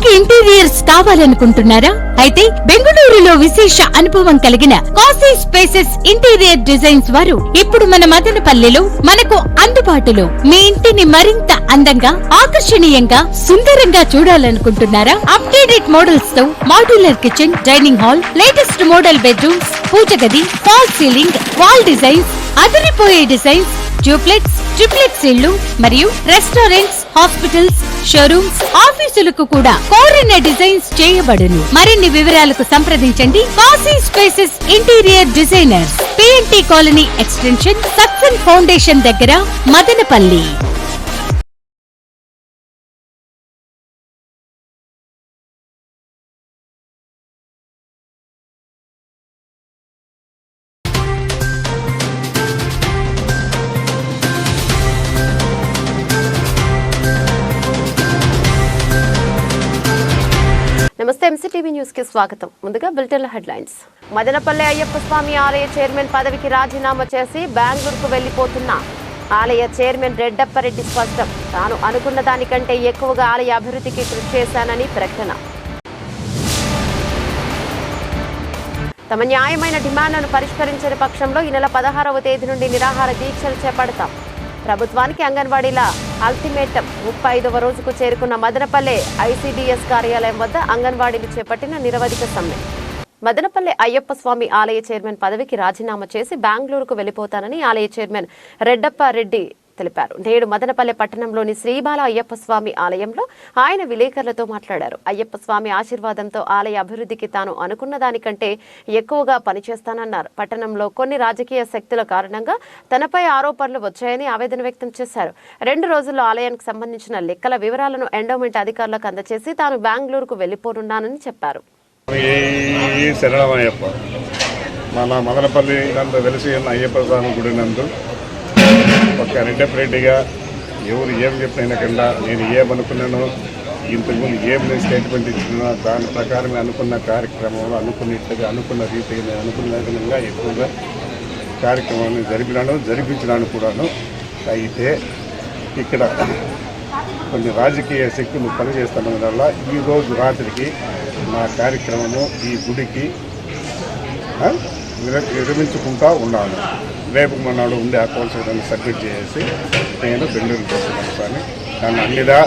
మీకు ఇంటీరియర్స్ కావాలనుకుంటున్నారా? అయితే బెంగళూరులో విశేష అనుభవం కలిగిన కాశీ స్పేసెస్ ఇంటీరియర్ డిజైన్స్ వారు ఇప్పుడు మన మదనపల్లిలో మనకు అందుబాటులో. మీ ఇంటిని మరింత అందంగా ఆకర్షణీయంగా సుందరంగా చూడాలనుకుంటున్నారా? Updated మోడల్స్తో modular kitchen dining hall latest model bedrooms పూజ గది ఫాల్ సీలింగ్ వాల్ డిజైన్స్ అదిరిపోయే డిజైన్స్ ట్యూప్లెట్స్ ట్రిప్లెక్స్ ఇళ్ళు మరియు రెస్టారెంట్స్ హాస్పిటల్స్ షోరూమ్స్ ఆఫీసులకు కూడా కోరిన డిజైన్స్ చేయబడును. మరిన్ని వివరాలకు సంప్రదించండి Kashi spaces interior designers. PNT colony extension సక్సన్ foundation దగ్గర మదనపల్లి. ఎంసీటీవీ న్యూస్కి స్వాగతం. ముందుగా బులెటిన్ హెడ్లైన్స్. మదనపల్లె అయ్యప్ప స్వామి ఆలయ చైర్మన్ పదవికి రాజీనామా చేసి బెంగళూరుకు వెళ్ళిపోతున్న ఆలయ చైర్మన్ రెడ్డప్పారెడ్డి స్పష్టం. తాను అనుకున్న దానికంటే ఎక్కువగా ఆలయ అభివృద్ధికి కృషి చేశానని ప్రకటన. తమ న్యాయమైన డిమాండ్లను పరిష్కరించని పక్షంలో ఈ నెల పదహారవ తేదీ నుండి నిరాహార దీక్షలు చేపడతాం. ప్రభుత్వానికి అంగన్వాడీల అల్టిమేటం ముప్పై ఐదవ రోజుకు చేరుకున్న మదనపల్లె ఐసీడీఎస్ కార్యాలయం వద్ద అంగన్వాడీలు చేపట్టిన నిరవధిక సమ్మె. మదనపల్లె అయ్యప్ప స్వామి ఆలయ చైర్మన్ పదవికి రాజీనామా చేసి బెంగళూరుకు వెళ్ళిపోతానని ఆలయ చైర్మన్ రెడ్డప్ప రెడ్డి తెలిపారు. నేడు మదనపల్లె పట్టణంలోని శ్రీబాల అయ్యప్ప స్వామి ఆలయంలో ఆయన విలేకరులతో మాట్లాడారు. అయ్యప్ప స్వామి ఆశీర్వాదంతో ఆలయ అభివృద్ధికి తాను అనుకున్న దానికంటే ఎక్కువగా పనిచేస్తానన్నారు. పట్టణంలో కొన్ని రాజకీయ శక్తుల కారణంగా తనపై ఆరోపణలు వచ్చాయని ఆవేదన వ్యక్తం చేశారు. రెండు రోజుల్లో ఆలయానికి సంబంధించిన లెక్కల వివరాలను ఎండోమెంట్ అధికారులకు అందజేసి తాను బెంగళూరుకు వెళ్ళిపోనున్నానని చెప్పారు. మన మదనపల్లి వెలిసి ఉన్న అయ్యప్ప స్వామి గుడి నందు రెడ్డిగా ఎవరు ఏం చెప్పిన కింద నేను ఏమనుకున్నానో ఇంతకుముందు ఏం నేను స్టేట్మెంట్ ఇచ్చినా దాని ప్రకారం అనుకున్న కార్యక్రమంలో అనుకున్నట్టుగా అనుకున్న రీతిగా నేను అనుకున్న విధంగా ఎక్కువగా కార్యక్రమాన్ని జరిపినాను జరిపించినాను కూడాను. అయితే ఇక్కడ కొన్ని రాజకీయ శక్తులు పనిచేస్తున్న వల్ల ఈరోజు రాత్రికి నా కార్యక్రమము ఈ గుడికి ఆ, విరమించుకుంటా ఉన్నాను. రేపు మొన్నడు ఉండే అకౌంట్స్ ఏదైనా సబ్మిట్ చేసి నేను బెంగళూరు పోతున్నాను కానీ నన్ను అన్నిదా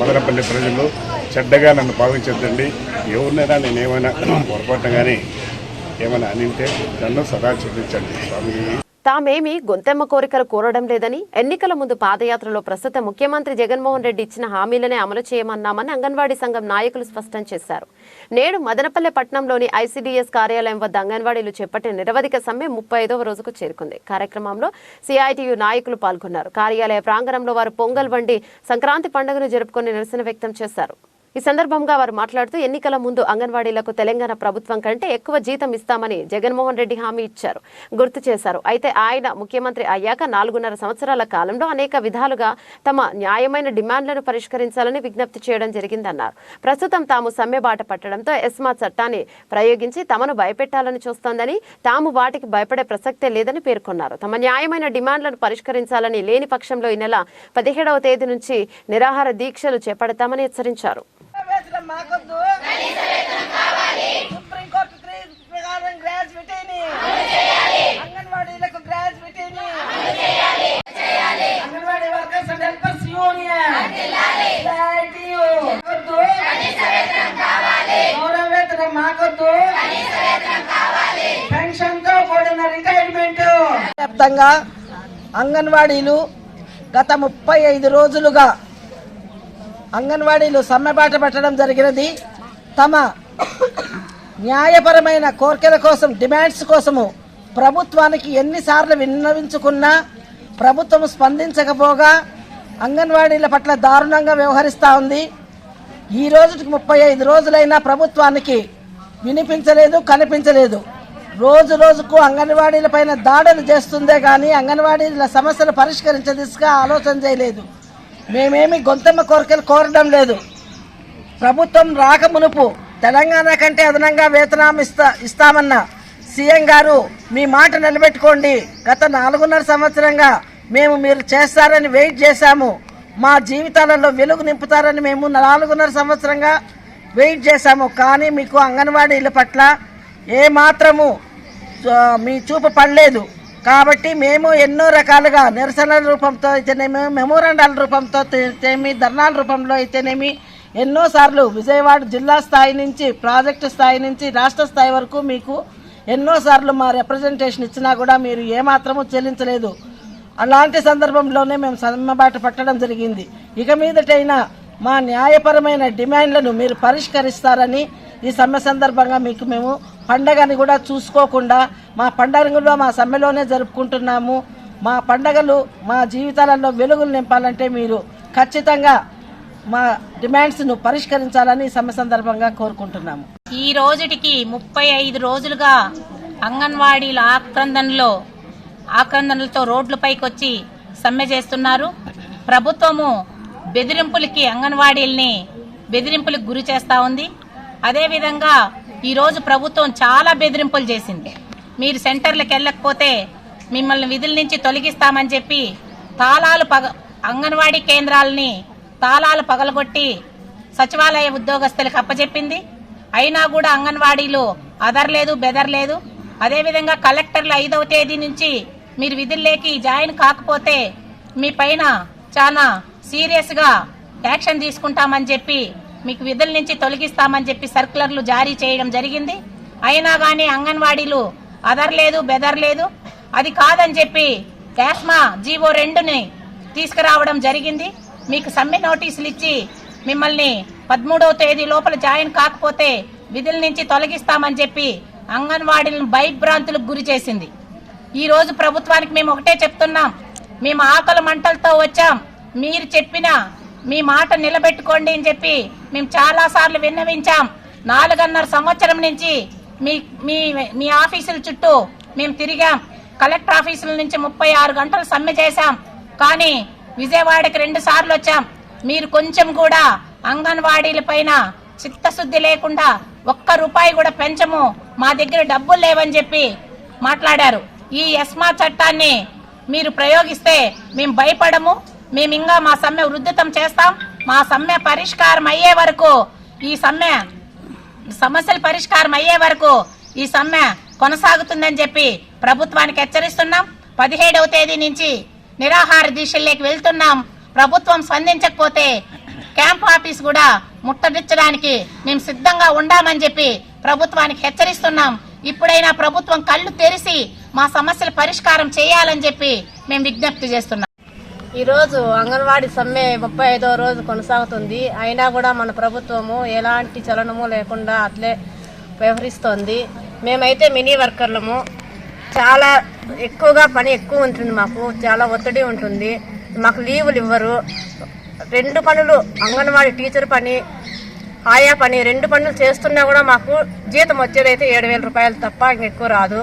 మదనపల్లి ప్రజలు చెడ్డగా నన్ను భావించద్దండి. ఎవరినైనా నేను ఏమైనా పొరపాటున కానీ ఏమైనా అనింటే నన్ను సదా చూపించండి స్వామి. తామేమి గొంతెమ్మ కోరికలు కోరడం లేదని ఎన్నికల ముందు పాదయాత్రలో ప్రస్తుత ముఖ్యమంత్రి జగన్మోహన్ రెడ్డి ఇచ్చిన హామీలనే అమలు చేయమన్నామని అంగన్వాడీ సంఘం నాయకులు స్పష్టం చేశారు. నేడు మదనపల్లె పట్టణంలోని ఐసీడీఎస్ కార్యాలయం వద్ద అంగన్వాడీలు చేపట్టిన నిరవధిక సమ్మె ముప్పై ఐదవ రోజుకు చేరుకుంది. కార్యక్రమంలో సిఐటియు నాయకులు పాల్గొన్నారు. కార్యాలయ ప్రాంగణంలో వారు పొంగల్ వండి సంక్రాంతి పండుగను జరుపుకొని నిరసన వ్యక్తం చేశారు. ఈ సందర్భంగా వారు మాట్లాడుతూ ఎన్నికల ముందు అంగన్వాడీలకు తెలంగాణ ప్రభుత్వం కంటే ఎక్కువ జీతం ఇస్తామని జగన్మోహన్ రెడ్డి హామీ ఇచ్చారు. గుర్తు చేశారు. అయితే ఆయన ముఖ్యమంత్రి అయ్యాక నాలుగున్నర సంవత్సరాల కాలంలో అనేక విధాలుగా తమ న్యాయమైన డిమాండ్లను పరిష్కరించాలని విజ్ఞప్తి చేయడం జరిగిందన్నారు. ప్రస్తుతం తాము సమ్మె బాట పట్టడంతో ఎస్మా చట్టాన్ని ప్రయోగించి తమను భయపెట్టాలని చూస్తోందని తాము వాటికి భయపడే ప్రసక్తే లేదని పేర్కొన్నారు. తమ న్యాయమైన డిమాండ్లను పరిష్కరించాలని లేని పక్షంలో ఈ నెల పదిహేడవ తేదీ నుంచి నిరాహార దీక్షలు చేపడతామని హెచ్చరించారు. వేతనం మాకొద్దు. సుప్రీంకోర్టు తీర్పు ప్రకారం గ్రాడ్యుయేటీని అంగన్వాడీలకు గ్రాడ్యుయేటీని anganwadi workers and helpers union. CITU. మాకొద్దు. గౌరవ వేతనం మాకొద్దు. పెన్షన్తో కూడిన రిటైర్మెంట్. వ్యాప్తంగా అంగన్వాడీలు గత ముప్పై ఐదు రోజులుగా అంగన్వాడీలు సమ్మెబాట పట్టడం జరిగినది. తమ న్యాయపరమైన కోరికల కోసం డిమాండ్స్ కోసము ప్రభుత్వానికి ఎన్నిసార్లు విన్నవించుకున్నా ప్రభుత్వం స్పందించకపోగా అంగన్వాడీల పట్ల దారుణంగా వ్యవహరిస్తూ ఉంది. ఈ రోజుకి ముప్పై ఐదు రోజులైనా ప్రభుత్వానికి వినిపించలేదు కనిపించలేదు. రోజు రోజుకు అంగన్వాడీల పైన దాడులు చేస్తుందే కానీ అంగన్వాడీల సమస్యలు పరిష్కరించే దిశగా ఆలోచన చేయలేదు. మేమేమి గొంతమ్మ కోరికలు కోరడం లేదు. ప్రభుత్వం రాక మునుపు తెలంగాణ కంటే అదనంగా వేతనం ఇస్తా ఇస్తామన్న సీఎం గారు మీ మాట నిలబెట్టుకోండి. గత నాలుగున్నర సంవత్సరంగా మేము మీరు చేస్తారని వెయిట్ చేశాము. మా జీవితాలలో వెలుగు నింపుతారని మేము నాలుగున్నర సంవత్సరంగా వెయిట్ చేశాము. కానీ మీకు అంగన్వాడీల పట్ల ఏమాత్రము మీ చూపు పడలేదు. కాబట్టి మేము ఎన్నో రకాలుగా నిరసనల రూపంతో అయితేనేమి మెమోరాండాల రూపంతో అయితేనేమి ధర్నాల రూపంలో అయితేనేమి ఎన్నోసార్లు విజయవాడ జిల్లా స్థాయి నుంచి ప్రాజెక్టు స్థాయి నుంచి రాష్ట్ర స్థాయి వరకు మీకు ఎన్నోసార్లు మా రిప్రజెంటేషన్ ఇచ్చినా కూడా మీరు ఏమాత్రము చెల్లించలేదు. అలాంటి సందర్భంలోనే మేము సమ్మెబాట పట్టడం జరిగింది. ఇక మీదటైనా మా న్యాయపరమైన డిమాండ్లను మీరు పరిష్కరిస్తారని ఈ సమ్మె సందర్భంగా మీకు మేము పండగని కూడా చూసుకోకుండా మా పండగను కూడా మా సమ్మెలోనే జరుపుకుంటున్నాము. మా పండగలు మా జీవితాలలో వెలుగులు నింపాలంటే మీరు ఖచ్చితంగా మా డిమాండ్స్ను పరిష్కరించాలని సమ్మె సందర్భంగా కోరుకుంటున్నాము. ఈ రోజుటికి ముప్పై ఐదు రోజులుగా అంగన్వాడీల ఆక్రందనలో ఆక్రందనలతో రోడ్లపైకి వచ్చి సమ్మె చేస్తున్నారు. ప్రభుత్వము బెదిరింపులకి అంగన్వాడీల్ని బెదిరింపులకు గురి చేస్తూ ఉంది. అదేవిధంగా ఈరోజు ప్రభుత్వం చాలా బెదిరింపులు చేసింది. మీరు సెంటర్లకు వెళ్ళకపోతే మిమ్మల్ని విధుల నుంచి తొలగిస్తామని చెప్పి తాళాలు పగ అంగన్వాడీ కేంద్రాలని తాళాలు పగలగొట్టి సచివాలయ ఉద్యోగస్తులకు అప్పచెప్పింది అయినా కూడా అంగన్వాడీలు అదర్లేదు బెదర్లేదు. అదేవిధంగా కలెక్టర్లు ఐదవ తేదీ నుంచి మీరు విధుల్లోకి జాయిన్ కాకపోతే మీ పైన చాలా సీరియస్గా యాక్షన్ తీసుకుంటామని చెప్పి మీకు విధుల నుంచి తొలగిస్తామని చెప్పి సర్కులర్లు జారీ చేయడం జరిగింది. అయినా కానీ అంగన్వాడీలు అదర్లేదు బెదర్లేదు. అది కాదని చెప్పి క్యాస్మా జీవో రెండుని తీసుకురావడం జరిగింది. మీకు సమ్మె నోటీసులు ఇచ్చి మిమ్మల్ని పదమూడవ తేదీ లోపల జాయిన్ కాకపోతే విధుల నుంచి తొలగిస్తామని చెప్పి అంగన్వాడీలను భయభ్రాంతులకు గురి చేసింది. ఈరోజు ప్రభుత్వానికి మేము ఒకటే చెప్తున్నాం. మేము ఆకలి మంటలతో వచ్చాం. మీరు చెప్పిన మీ మాట నిలబెట్టుకోండి అని చెప్పి మేము చాలా సార్లు విన్నవించాం. నాలుగన్నర సంవత్సరం నుంచి మీ మీ మీ ఆఫీసుల చుట్టూ మేము తిరిగాం. కలెక్టర్ ఆఫీసుల నుంచి ముప్పై ఆరు గంటలు సమ్మె చేశాం. కానీ విజయవాడకి రెండు సార్లు వచ్చాం. మీరు కొంచెం కూడా అంగన్వాడీల పైన చిత్తశుద్ధి లేకుండా ఒక్క రూపాయి కూడా పెంచము. మా దగ్గర డబ్బులు లేవని చెప్పి మాట్లాడారు. ఈ ఎస్మా చట్టాన్ని మీరు ప్రయోగిస్తే మేము భయపడము. మేము ఇంకా మా సమ్మె వృద్ధితం చేస్తాం. మా సమ్మె పరిష్కారం అయ్యే వరకు ఈ సమ్మె సమస్యలు పరిష్కారం అయ్యే వరకు ఈ సమ్మె కొనసాగుతుందని చెప్పి ప్రభుత్వానికి హెచ్చరిస్తున్నాం. పదిహేడవ తేదీ నుంచి నిరాహార దీక్షల్లోకి వెళ్తున్నాం. ప్రభుత్వం స్పందించకపోతే క్యాంప్ ఆఫీస్ కూడా ముట్టడించడానికి మేము సిద్ధంగా ఉండామని చెప్పి ప్రభుత్వానికి హెచ్చరిస్తున్నాం. ఇప్పుడైనా ప్రభుత్వం కళ్ళు తెరిచి మా సమస్యల పరిష్కారం చేయాలని చెప్పి మేము విజ్ఞప్తి చేస్తున్నాం. ఈరోజు అంగన్వాడీ సమ్మె ముప్పై ఐదో రోజు కొనసాగుతుంది. అయినా కూడా మన ప్రభుత్వము ఎలాంటి చలనము లేకుండా అట్లే వ్యవహరిస్తోంది. మేమైతే మినీ వర్కర్లము. చాలా ఎక్కువగా పని ఎక్కువ ఉంటుంది మాకు. చాలా ఒత్తిడి ఉంటుంది. మాకు లీవులు ఇవ్వరు. రెండు పనులు అంగన్వాడీ టీచర్ పని ఆయా పని రెండు పనులు చేస్తున్నా కూడా మాకు జీతం వచ్చేదైతే ఏడు వేల రూపాయలు తప్ప ఇంకెక్కువ రాదు.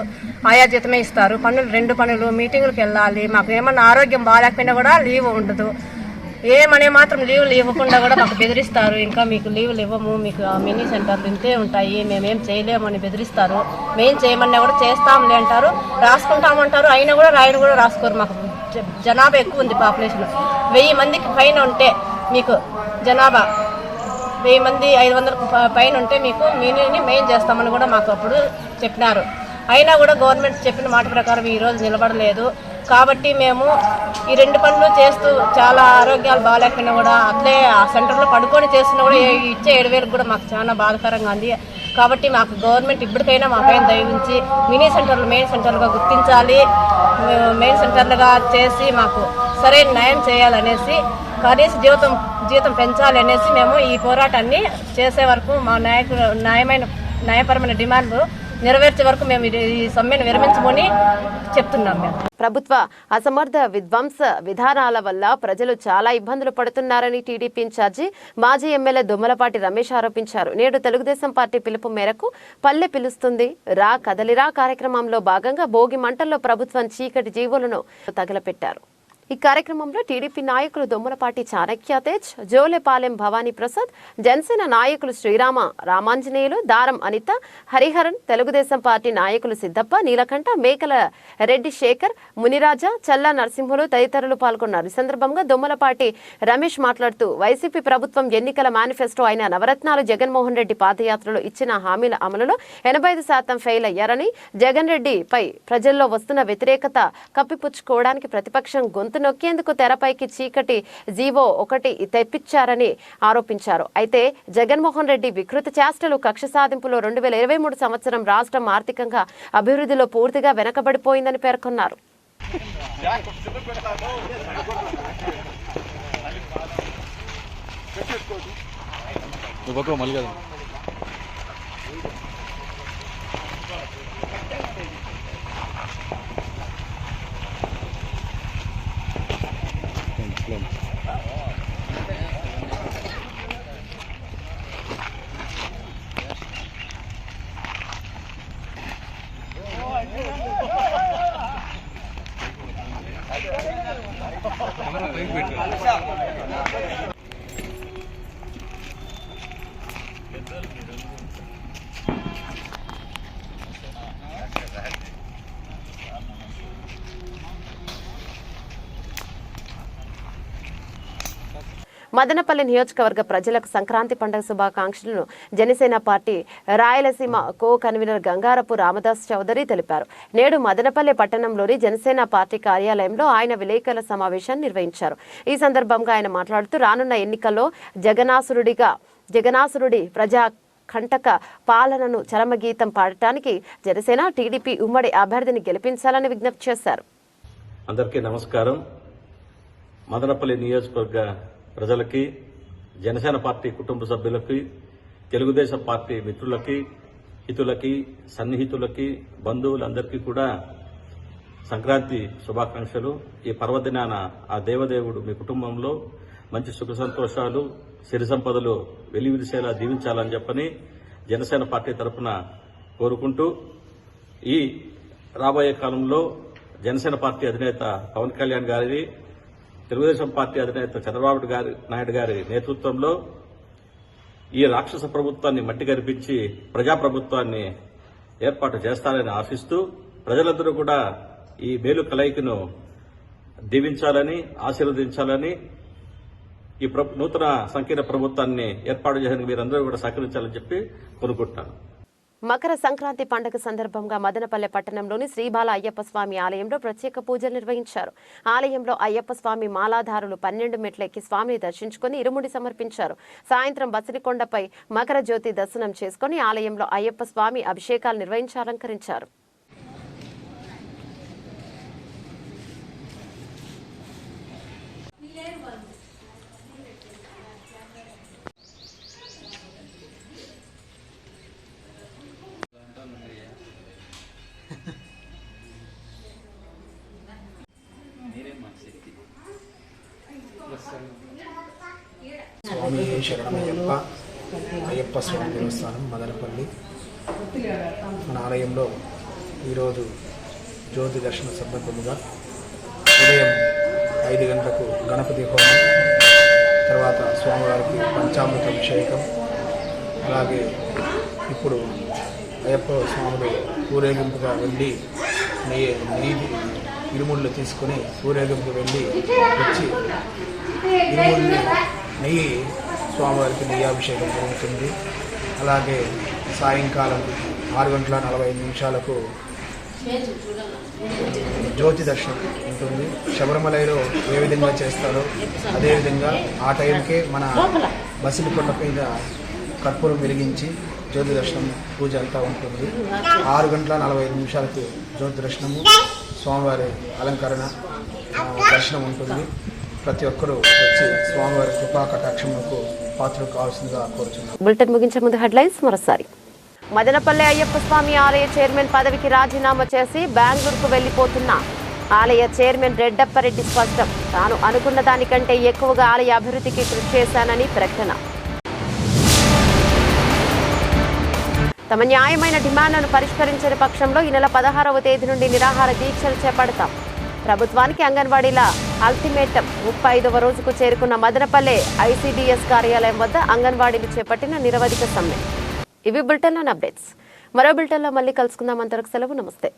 ఆయా జీతమే ఇస్తారు. పనులు రెండు పనులు మీటింగులకు వెళ్ళాలి. మాకు ఏమన్నా ఆరోగ్యం బాగాలేకపోయినా కూడా లీవ్ ఉండదు. ఏమనే మాత్రం లీవులు ఇవ్వకుండా కూడా మాకు బెదిరిస్తారు. ఇంకా మీకు లీవులు ఇవ్వము మీకు మినీ సెంటర్లు ఇంతే ఉంటాయి. మేమేం చేయలేమని బెదిరిస్తారు. మేం చేయమన్నా కూడా చేస్తాంలే అంటారు. రాసుకుంటామంటారు. అయినా కూడా రాయను కూడా రాసుకోరు. మాకు జనాభా ఎక్కువ ఉంది పాపులేషన్ వెయ్యి మందికి పైన ఉంటే మీకు జనాభా వెయ్యి మంది ఐదు వందల పైన ఉంటే మీకు మినీని మెయిన్ చేస్తామని కూడా మాకు అప్పుడు చెప్పినారు. అయినా కూడా గవర్నమెంట్ చెప్పిన మాట ప్రకారం ఈ రోజు నిలబడలేదు. కాబట్టి మేము ఈ రెండు పనులు చేస్తూ చాలా ఆరోగ్యాలు బాగాలేకపోయినా కూడా అట్లే ఆ సెంటర్లో పడుకొని చేస్తున్నా కూడా ఇచ్చే ఏడు వేలకు కూడా మాకు చాలా బాధాకరంగా ఉంది. కాబట్టి మాకు గవర్నమెంట్ ఇప్పటికైనా మా పైన దయవించి మినీ సెంటర్లు మెయిన్ సెంటర్లుగా గుర్తించాలి. మెయిన్ సెంటర్లుగా చేసి మాకు సరైన న్యాయం చేయాలనేసి కనీస జీవితం జీతం పెంచాలి అనేసి మేము ఈ పోరాటాన్ని చేసే వరకు మా నాయకులు న్యాయమైన న్యాయపరమైన డిమాండ్లు నెరవేర్చే వరకు మేము ఈ సమ్మెను విరమించమని చెప్తున్నాం మేము. ప్రభుత్వ అసమర్థ విధ్వంస విధానాల వల్ల ప్రజలు చాలా ఇబ్బందులు పడుతున్నారని టీడీపీ ఇన్ఛార్జి మాజీ ఎమ్మెల్యే దుమ్మలపాటి రమేష్ ఆరోపించారు. నేడు తెలుగుదేశం పార్టీ పిలుపు మేరకు పల్లె పిలుస్తుంది. రా కదలిరా కార్యక్రమంలో భాగంగా భోగి మంటల్లో ప్రభుత్వం చీకటి జీవులను తగలపెట్టారు. ఈ కార్యక్రమంలో టీడీపీ నాయకులు దొమ్మలపాటి చాణక్య తేజ్ జోలెపాలెం భవానీ ప్రసాద్ జనసేన నాయకులు శ్రీరామ రామాంజనేయులు దారం అనిత హరిహరన్ తెలుగుదేశం పార్టీ నాయకులు సిద్దప్ప నీలకంఠ మేకల రెడ్డి శేఖర్ మునిరాజా చల్లా నరసింహులు తదితరులు పాల్గొన్నారు. ఈ సందర్భంగా దొమ్మలపాటి రమేష్ మాట్లాడుతూ వైసీపీ ప్రభుత్వం ఎన్నికల మేనిఫెస్టో అయిన నవరత్నాలు జగన్మోహన్ రెడ్డి పాదయాత్రలో ఇచ్చిన హామీల అమలులో ఎనభై ఐదు శాతం ఫెయిల్ అయ్యారని జగన్ రెడ్డిపై ప్రజల్లో వస్తున్న వ్యతిరేకత కప్పిపుచ్చుకోవడానికి ప్రతిపక్షం గొంతు నొక్కేందుకు తెరపైకి చీకటి జీవో ఒకటి తెప్పించారని ఆరోపించారు. అయితే జగన్మోహన్ రెడ్డి వికృత చేష్టలు కక్ష సాధింపులో రెండు వేల ఇరవై మూడు సంవత్సరం రాష్ట్రం ఆర్థికంగా అభివృద్ధిలో పూర్తిగా వెనకబడిపోయిందని పేర్కొన్నారు. నువ్వు మళ్ళీ Slim. మదనపల్లి నియోజకవర్గ ప్రజలకు సంక్రాంతి పండుగ శుభాకాంక్షలను Janasena party Rayalaseema co convener Gangarapu Ramadas Chowdary తెలిపారు. నేడు మదనపల్లి పట్టణంలోని జనసేన పార్టీ కార్యాలయంలో ఆయన విలేకరుల సమావేశాన్ని నిర్వహించారు. ఈ సందర్భంగా ఆయన మాట్లాడుతూ రానున్న ఎన్నికల్లో జగనాసురుడిగా జగనాసురుడి ప్రజా కంటక పాలనను చరమగీతం పాడటానికి జనసేన టీడీపీ ఉమ్మడి అభ్యర్థిని గెలిపించాలని విజ్ఞప్తి చేశారు. అందరికీ నమస్కారం. మదనపల్లి నియోజకవర్గ ప్రజలకి జనసేన పార్టీ కుటుంబ సభ్యులకి తెలుగుదేశం పార్టీ మిత్రులకి హితులకి సన్నిహితులకి బంధువులందరికీ కూడా సంక్రాంతి శుభాకాంక్షలు. ఈ పర్వదినాన ఆ దేవదేవుడు మీ కుటుంబంలో మంచి సుఖ సంతోషాలు సిరి సంపదలు వెలివిరిసేలా దీవించాలని చెప్పని జనసేన పార్టీ తరఫున కోరుకుంటూ ఈ రాబోయే కాలంలో జనసేన పార్టీ అధినేత పవన్ కళ్యాణ్ గారి తెలుగుదేశం పార్టీ అధినేత చంద్రబాబు గారి నాయుడు గారి నేతృత్వంలో ఈ రాక్షస ప్రభుత్వాన్ని మట్టి గరిపించి ప్రజాప్రభుత్వాన్ని ఏర్పాటు చేస్తారని ఆశిస్తూ ప్రజలందరూ కూడా ఈ మేలు కలయికను దీవించాలని ఆశీర్వదించాలని ఈ నూతన సంకీర్ణ ప్రభుత్వాన్ని ఏర్పాటు చేయడానికి మీరందరూ కూడా సహకరించాలని చెప్పి కోరుకుంటున్నాను మకర సంక్రాంతి పండుగ సందర్భంగా మదనపల్లె పట్టణంలోని శ్రీబాల అయ్యప్ప స్వామి ఆలయంలో ప్రత్యేక పూజలు నిర్వహించారు. ఆలయంలో అయ్యప్ప స్వామి మాలాధారులు పన్నెండు మెట్లెక్కి స్వామిని దర్శించుకుని ఇరుముడి సమర్పించారు. సాయంత్రం బసిరికొండపై మకర జ్యోతి దర్శనం చేసుకుని ఆలయంలో అయ్యప్ప స్వామి అభిషేకాలు నిర్వహించి అలంకరించారు. శరణమయ్యప్ప అయ్యప్ప స్వామి దేవస్థానం మదనపల్లి. మన ఆలయంలో ఈరోజు జ్యోతి దర్శన సందర్భముగా ఉదయం ఐదు గంటలకు గణపతి హోమం తర్వాత స్వామివారికి పంచామృత అభిషేకం అలాగే ఇప్పుడు అయ్యప్ప స్వాములు ఊరేగింపుగా వెళ్ళి నెయ్యి నీటి ఇరుముళ్ళు తీసుకొని ఊరేగింపు వెళ్ళి వచ్చి ఇరుముళ్ళు నెయ్యి స్వామివారికి నెయ్యాభిషేకం జరుగుతుంది. అలాగే సాయంకాలం ఆరు గంటల నలభై ఐదు నిమిషాలకు జ్యోతి దర్శనం ఉంటుంది. శబరిమలలో ఏ విధంగా చేస్తారో అదేవిధంగా ఆ టైంకే మన బసిలికొండ మీద కర్పూరం వెలిగించి జ్యోతి దర్శనం పూజ అంతా ఉంటుంది. ఆరు గంటల నలభై ఐదు నిమిషాలకి జ్యోతి దర్శనము స్వామివారి అలంకరణ దర్శనం ఉంటుంది. ప్రతి ఒక్కరూ వచ్చి స్వామివారి కృపా కటాక్షములకు పాత్ర కావాల్సిందిగా కోరుచున్నాను. బులెటిన్ ముగించే ముందు హెడ్లైన్స్ మరోసారి. మదనపల్లె అయ్యప్ప స్వామి ఆలయ చైర్మన్ పదవికి రాజీనామా చేసి బెంగళూరుకు వెళ్ళిపోతున్న ఆలయ చైర్మన్ రెడ్డప్పారెడ్డి స్పష్టం. తాను అనుకున్న దానికంటే ఎక్కువగా ఆలయ అభివృద్ధికి కృషి చేశానని ప్రకటన. తమ న్యాయమైన డిమాండ్లను పరిష్కరించని పక్షంలో ఈ నెల పదహారవ తేదీ నుండి నిరాహార దీక్షలు చేపడతాం. ప్రభుత్వానికి అంగన్వాడీల అల్టిమేటం. ముప్పై ఐదవ రోజుకు చేరుకున్న మదనపల్లె ఐసీడీఎస్ కార్యాలయం వద్ద అంగన్వాడీలు చేపట్టిన నిరవధిక సమ్మె. ఇవి బులెటిన్లోని అప్డేట్స్. మరో బులెటిన్లో మళ్ళీ కలుసుకుందాం. అంతవరకు సెలవు. నమస్తే.